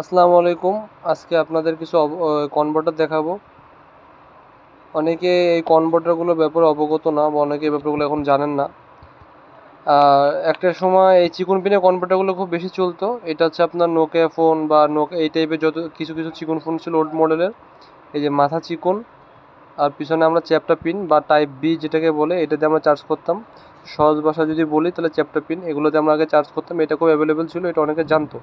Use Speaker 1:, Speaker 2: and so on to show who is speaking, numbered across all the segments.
Speaker 1: আসসালামু আলাইকুম। আজকে আপনাদের কিছু কনভার্টার দেখাবো। অনেকে এই কনভার্টারগুলোর ব্যাপারে অবগত না বা অনেকে এই ব্যাপারগুলো এখন জানেন না। একটা সময় এই চিকন পিনের কনভার্টারগুলো খুব বেশি চলতো। এটা হচ্ছে আপনার নোকিয়া ফোন বা নোকিয়া এই টাইপের যত কিছু কিছু চিকন ফোন ছিল ওল্ড মডেলের এই যে মাথা চিকুন, আর পিছনে আমরা চ্যাপটা পিন বা টাইপ বি যেটাকে বলে এটাতে আমরা চার্জ করতাম। সহজ ভাষা যদি বলি, তাহলে চ্যাপটা পিন এগুলোতে আমরা আগে চার্জ করতাম। এটা খুব অ্যাভেলেবেল ছিল, এটা অনেকে জানতো।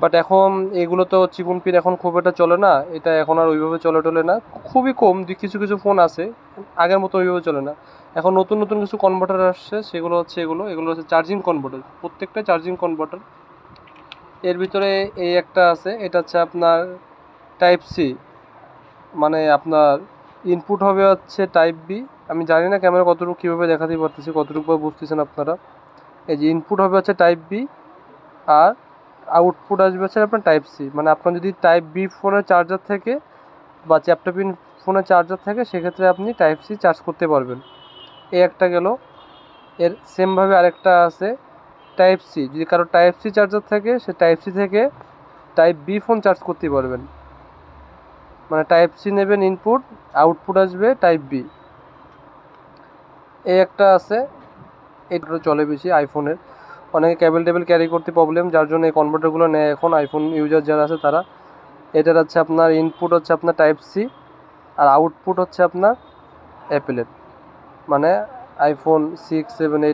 Speaker 1: বাট এখন এগুলো তো চিকুন পিন এখন খুব একটা চলে না। এটা এখন আর ওইভাবে চলে টলে না। খুবই কম কিছু কিছু ফোন আছে। আগের মতো ওইভাবে চলে না। এখন নতুন নতুন কিছু কনভার্টার আসছে। সেগুলো হচ্ছে এগুলো। এগুলো হচ্ছে চার্জিং কনভার্টার প্রত্যেকটা চার্জিং কনভার্টার এর ভিতরে এই একটা আছে। এটা হচ্ছে আপনার টাইপ সি মানে আপনার ইনপুট হবে হচ্ছে টাইপ বি আমি জানি না ক্যামেরা কতটুকু কীভাবে দেখাতে পারতেছি, কতটুকু বুঝতেছেন আপনারা? এই যে ইনপুট হবে হচ্ছে টাইপ বি আর আউটপুট আসবে হচ্ছে আপনার টাইপ সি মানে আপনার যদি টাইপ বি ফোনের চার্জার থেকে বা চ্যাপটা পিন ফোনের চার্জার থাকে, সেক্ষেত্রে আপনি টাইপ সি চার্জ করতে পারবেন। এই একটা গেল। এর সেমভাবে আরেকটা আছে টাইপ সি যদি কারও টাইপ সি চার্জার থাকে, সে টাইপ সি থেকে টাইপ বি ফোন চার্জ করতে পারবেন। মানে টাইপ সি নেবেন ইনপুট আউটপুট আসবে টাইপ বি এই একটা আছে, এটা চলে বেশি আইফোনের অনেকে ক্যাবেল টেবিল ক্যারি করতে প্রবলেম যার জন্য এই কনভার্টারগুলো নেয় এখন আইফোন ইউজার যারা আছে তারা। এটার হচ্ছে আপনার ইনপুট হচ্ছে আপনার টাইপ সি আর আউটপুট হচ্ছে আপনার অ্যাপেলের মানে আইফোন সিক্স সেভেন এইট